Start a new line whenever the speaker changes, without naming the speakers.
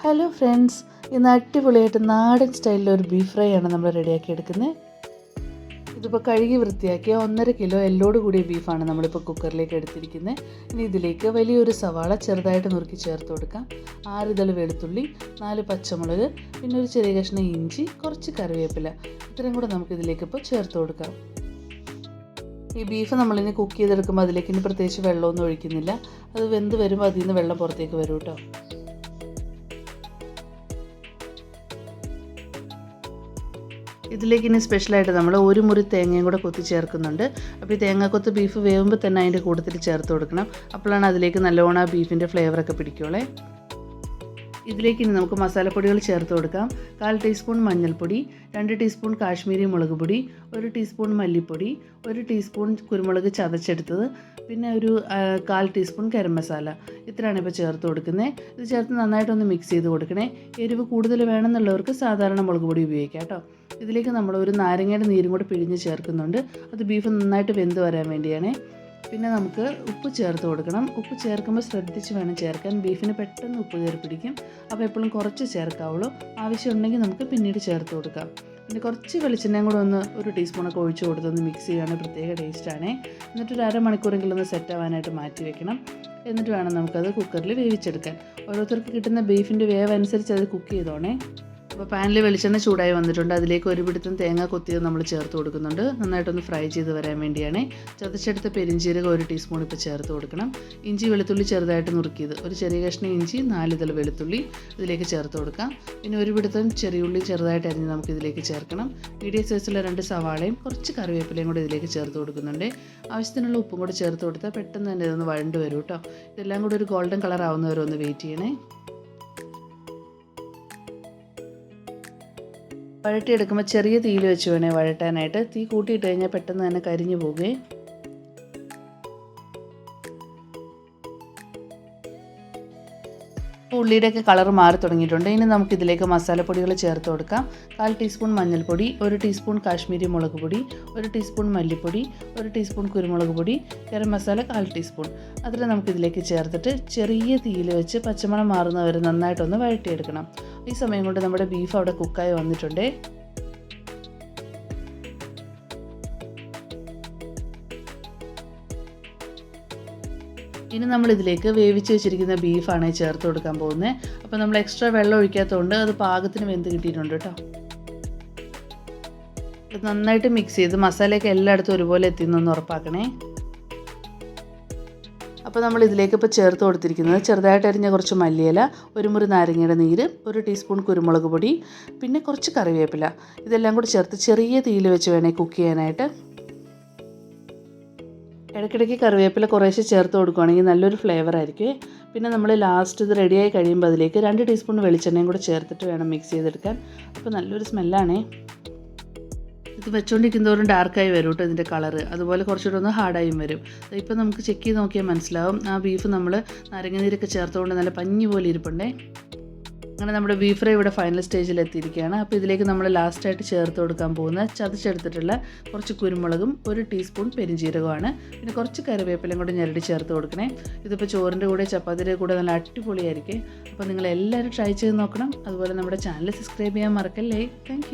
Hello friends ഇന്ന് അടിപൊളിയായിട്ട് നാടൻ സ്റ്റൈലിൽ ഒരു ബീഫ് ഫ്രൈ ആണ് നമ്മൾ റെഡിയാക്കി എടുക്കുന്നത് ഇതിപ്പോൾ കഴുകി വൃത്തിയാക്കിയ ഒന്നര കിലോ എല്ലോട് കൂടിയ ബീഫാണ് നമ്മളിപ്പോൾ കുക്കറിലേക്ക് എടുത്തിരിക്കുന്നത് ഇനി ഇതിലേക്ക് വലിയൊരു സവാള ചെറുതായിട്ട് നുറുക്കി ചേർത്ത് കൊടുക്കാം. ആറ് ഇതൾ വെളുത്തുള്ളി നാല് പച്ചമുളക് പിന്നെ ഒരു ചെറിയ കഷ്ണം ഇഞ്ചി കുറച്ച് കറിവേപ്പില. ഇത്രയും കൂടെ നമുക്ക് ഇതിലേക്ക് ഇപ്പോൾ ചേർത്ത് കൊടുക്കാം. ഈ ബീഫ് നമ്മളിനി കുക്ക് ചെയ്തെടുക്കുമ്പോൾ അതിലേക്ക് ഇനി പ്രത്യേകിച്ച് വെള്ളമൊന്നും ഒഴിക്കുന്നില്ല. അത് വെന്ത് വരുമ്പോൾ അതിൽ നിന്ന് വെള്ളം പുറത്തേക്ക് വരും കേട്ടോ ഇതിലേക്ക് ഇനി സ്പെഷ്യലായിട്ട് നമ്മൾ ഒരു മുറി തേങ്ങയും കൂടെ കൊത്തി ചേർക്കുന്നുണ്ട്. അപ്പോൾ ഈ തേങ്ങാക്കൊത്ത് ബീഫ് വേവുമ്പോൾ തന്നെ അതിന്റെ കൂട്ടത്തിൽ ചേർത്ത് കൊടുക്കണം. അപ്പോഴാണ് അതിലേക്ക് നല്ലോണം ആ ബീഫിന്റെ ഫ്ലേവറൊക്കെ പിടിക്കുള്ളേ. ഇതിലേക്ക് ഇനി നമുക്ക് മസാലപ്പൊടികൾ ചേർത്ത് കൊടുക്കാം. കാൽ ടീസ്പൂൺ മഞ്ഞൾപ്പൊടി രണ്ട് ടീസ്പൂൺ കാശ്മീരി മുളക് പൊടി ഒരു ടീസ്പൂൺ മല്ലിപ്പൊടി ഒരു ടീസ്പൂൺ കുരുമുളക് ചതച്ചെടുത്തത് പിന്നെ ഒരു കാൽ ടീസ്പൂൺ ഗരം മസാല. ഇത്രയാണ് ഇപ്പോൾ ചേർത്ത് കൊടുക്കുന്നത് ഇത് ചേർത്ത് നന്നായിട്ടൊന്ന് മിക്സ് ചെയ്ത് കൊടുക്കണേ. എരിവ് കൂടുതൽ വേണമെന്നുള്ളവർക്ക് സാധാരണ മുളക് പൊടി ഉപയോഗിക്കാം കേട്ടോ. ഇതിലേക്ക് നമ്മൾ ഒരു നാരങ്ങയുടെ നീരും കൂടി പിഴിഞ്ഞ് ചേർക്കുന്നുണ്ട്. അത് ബീഫ് നന്നായിട്ട് വെന്ത് വരാൻ വേണ്ടിയാണ്. പിന്നെ നമുക്ക് ഉപ്പ് ചേർത്ത് കൊടുക്കണം. ഉപ്പ് ചേർക്കുമ്പോൾ ശ്രദ്ധിച്ച് വേണം ചേർക്കാൻ. ബീഫിന് പെട്ടെന്ന് ഉപ്പ് കയറി പിടിക്കും. അപ്പോൾ എപ്പോഴും കുറച്ച് ചേർക്കാവുള്ളൂ. ആവശ്യമുണ്ടെങ്കിൽ നമുക്ക് പിന്നീട് ചേർത്ത് കൊടുക്കാം. പിന്നെ കുറച്ച് വെളിച്ചെണ്ണയും കൂടെ ഒന്ന് ഒരു ടീസ്പൂണൊക്കെ ഒഴിച്ച് കൊടുത്തൊന്ന് മിക്സ് ചെയ്യുകയാണെങ്കിൽ പ്രത്യേക ടേസ്റ്റാണ് എന്നിട്ട് ഒരു അരമണിക്കൂറെങ്കിലും ഒന്ന് സെറ്റ് ആവാനായിട്ട് മാറ്റി വെക്കണം. എന്നിട്ട് വേണം നമുക്കത് കുക്കറിൽ വേവിച്ചെടുക്കാൻ. ഓരോരുത്തർക്ക് കിട്ടുന്ന ബീഫിന്റെ വേവ് അനുസരിച്ച് അത് കുക്ക് ചെയ്തോണേ. അപ്പോൾ പാനിൽ വെളിച്ചെണ്ണ ചൂടായി വന്നിട്ടുണ്ട്. അതിലേക്ക് ഒരു പിടുത്തം തേങ്ങ കൊത്തിയത് നമ്മൾ ചേർത്ത് കൊടുക്കുന്നുണ്ട്. നന്നായിട്ടൊന്ന് ഫ്രൈ ചെയ്ത് വരാൻ വേണ്ടിയാണ്. ചതച്ചെടുത്ത പെരിഞ്ചീരകം ഒരു ടീസ്പൂൺ ഇപ്പോൾ ചേർത്ത് കൊടുക്കണം. ഇഞ്ചി വെളുത്തുള്ളി ചെറുതായിട്ട് നുറുക്കിയത്. ഒരു ചെറിയ കഷ്ണം ഇഞ്ചി നാല് ഇതൾ വെളുത്തുള്ളി ഇതിലേക്ക് ചേർത്ത് കൊടുക്കാം. പിന്നെ ഒരു പിടുത്തം ചെറിയുള്ളി ചെറുതായിട്ട് അരിഞ്ഞ് നമുക്ക് ഇതിലേക്ക് ചേർക്കണം. മീഡിയം സൈസുള്ള രണ്ട് സവാളയും കുറച്ച് കറിവേപ്പിലയും കൂടി ഇതിലേക്ക് ചേർത്ത് കൊടുക്കുന്നുണ്ട്. ആവശ്യത്തിനുള്ള ഉപ്പും കൂടി ചേർത്ത് കൊടുത്താൽ പെട്ടെന്ന് തന്നെ ഇതൊന്ന് വഴണ്ട് വരും കേട്ടോ ഇതെല്ലാം കൂടി ഒരു ഗോൾഡൻ കളർ ആവുന്നവരെ ഒന്ന് വെയിറ്റ് ചെയ്യണേ. വഴട്ടിയെടുക്കുമ്പോൾ ചെറിയ തീയിൽ വെച്ച് വേണേ വഴട്ടാനായിട്ട് തീ കൂട്ടിയിട്ട് കഴിഞ്ഞാൽ പെട്ടെന്ന് തന്നെ കരിഞ്ഞു പോകുകയും ഉള്ളിയുടെയൊക്കെ കളർ മാറി തുടങ്ങിയിട്ടുണ്ട്. ഇനി നമുക്കിതിലേക്ക് മസാലപ്പൊടികൾ ചേർത്ത് കൊടുക്കാം. കാൽ ടീസ്പൂൺ മഞ്ഞൾപ്പൊടി ഒരു ടീസ്പൂൺ കാശ്മീരി മുളക് പൊടി ഒരു ടീസ്പൂൺ മല്ലിപ്പൊടി ഒരു ടീസ്പൂൺ കുരുമുളക് പൊടി ഗരം മസാല കാൽ ടീസ്പൂൺ. അതിൽ നമുക്കിതിലേക്ക് ചേർത്തിട്ട് ചെറിയ തീയിൽ വെച്ച് പച്ചമണം മാറുന്നവരെ നന്നായിട്ടൊന്ന് വഴട്ടിയെടുക്കണം ഈ സമയം കൊണ്ട് നമ്മുടെ ബീഫ് അവിടെ കുക്കായി വന്നിട്ടുണ്ട്. ഇനി നമ്മൾ ഇതിലേക്ക് വേവിച്ച് വെച്ചിരിക്കുന്ന ബീഫാണ് ചേർത്ത് കൊടുക്കാൻ പോകുന്നത്. അപ്പോൾ നമ്മൾ എക്സ്ട്രാ വെള്ളം ഒഴിക്കാത്തതുകൊണ്ട് അത് പാകത്തിന് വെന്ത് കിട്ടിയിട്ടുണ്ട് കേട്ടോ. നന്നായിട്ട് മിക്സ് ചെയ്ത് മസാലയൊക്കെ എല്ലായിടത്തും ഒരുപോലെ എത്തിയെന്നൊന്ന് ഉറപ്പാക്കണേ. അപ്പോൾ നമ്മൾ ഇതിലേക്ക് ഇപ്പോൾ ചേർത്ത് കൊടുത്തിരിക്കുന്നത് ചെറുതായിട്ട് അരിഞ്ഞ കുറച്ച് മല്ലിയില ഒരു മുറി നാരങ്ങയുടെ നീര് ഒരു ടീസ്പൂൺ കുരുമുളക് പൊടി പിന്നെ കുറച്ച് കറിവേപ്പില. ഇതെല്ലാം കൂടി ചേർത്ത് ചെറിയ തീയിൽ വെച്ച് വേണേൽ കുക്ക് ചെയ്യാനായിട്ട്. ഇടയ്ക്കിടയ്ക്ക് കറിവേപ്പില കുറേശ്ശെ ചേർത്ത് കൊടുക്കുകയാണെങ്കിൽ നല്ലൊരു ഫ്ലേവർ ആയിരിക്കും പിന്നെ നമ്മൾ ലാസ്റ്റ് ഇത് റെഡിയായി കഴിയുമ്പോൾ അതിലേക്ക് രണ്ട് ടീസ്പൂൺ വെളിച്ചെണ്ണയും കൂടെ ചേർത്തിട്ട് വേണം മിക്സ് ചെയ്തെടുക്കാൻ. അപ്പോൾ നല്ലൊരു സ്മെല്ലാണേ ഇത് വെച്ചുകൊണ്ടിരിക്കുന്നതോറും ഡാർക്കായി വരും കേട്ടോ ഇതിന്റെ കളറ് അതുപോലെ കുറച്ചുകൂടെ ഒന്ന് ഹാർഡായും വരും. ഇപ്പോൾ നമുക്ക് ചെക്ക് ചെയ്ത് നോക്കിയാൽ മനസ്സിലാവും. ആ ബീഫ് നമ്മൾ നാരങ്ങനീരൊക്കെ ചേർത്തുകൊണ്ട് നല്ല പഞ്ഞി പോലെ ഇരിപ്പുണ്ടേ. അങ്ങനെ നമ്മുടെ ബീഫ് ഫ്രൈ ഇവിടെ ഫൈനൽ സ്റ്റേജിൽ എത്തിയിരിക്കുകയാണ്. അപ്പോൾ ഇതിലേക്ക് നമ്മൾ ലാസ്റ്റായിട്ട് ചേർത്ത് കൊടുക്കാൻ പോകുന്ന ചതച്ചെടുത്തിട്ടുള്ള കുറച്ച് കുരുമുളകും ഒരു ടീസ്പൂൺ പെരിഞ്ചീരകമാണ് പിന്നെ കുറച്ച് കറിവേപ്പിലയും കൂടെ ഞെരടി ചേർത്ത് കൊടുക്കണേ. ഇതിപ്പോൾ ചോറിന്റെ കൂടെ ചപ്പാത്തിയുടെ കൂടെ നല്ല അടിപൊളിയായിരിക്കും. അപ്പോൾ നിങ്ങൾ എല്ലാവരും ട്രൈ ചെയ്ത് നോക്കണം. അതുപോലെ നമ്മുടെ ചാനൽ സബ്സ്ക്രൈബ് ചെയ്യാൻ മറക്കല്ലേ. താങ്ക്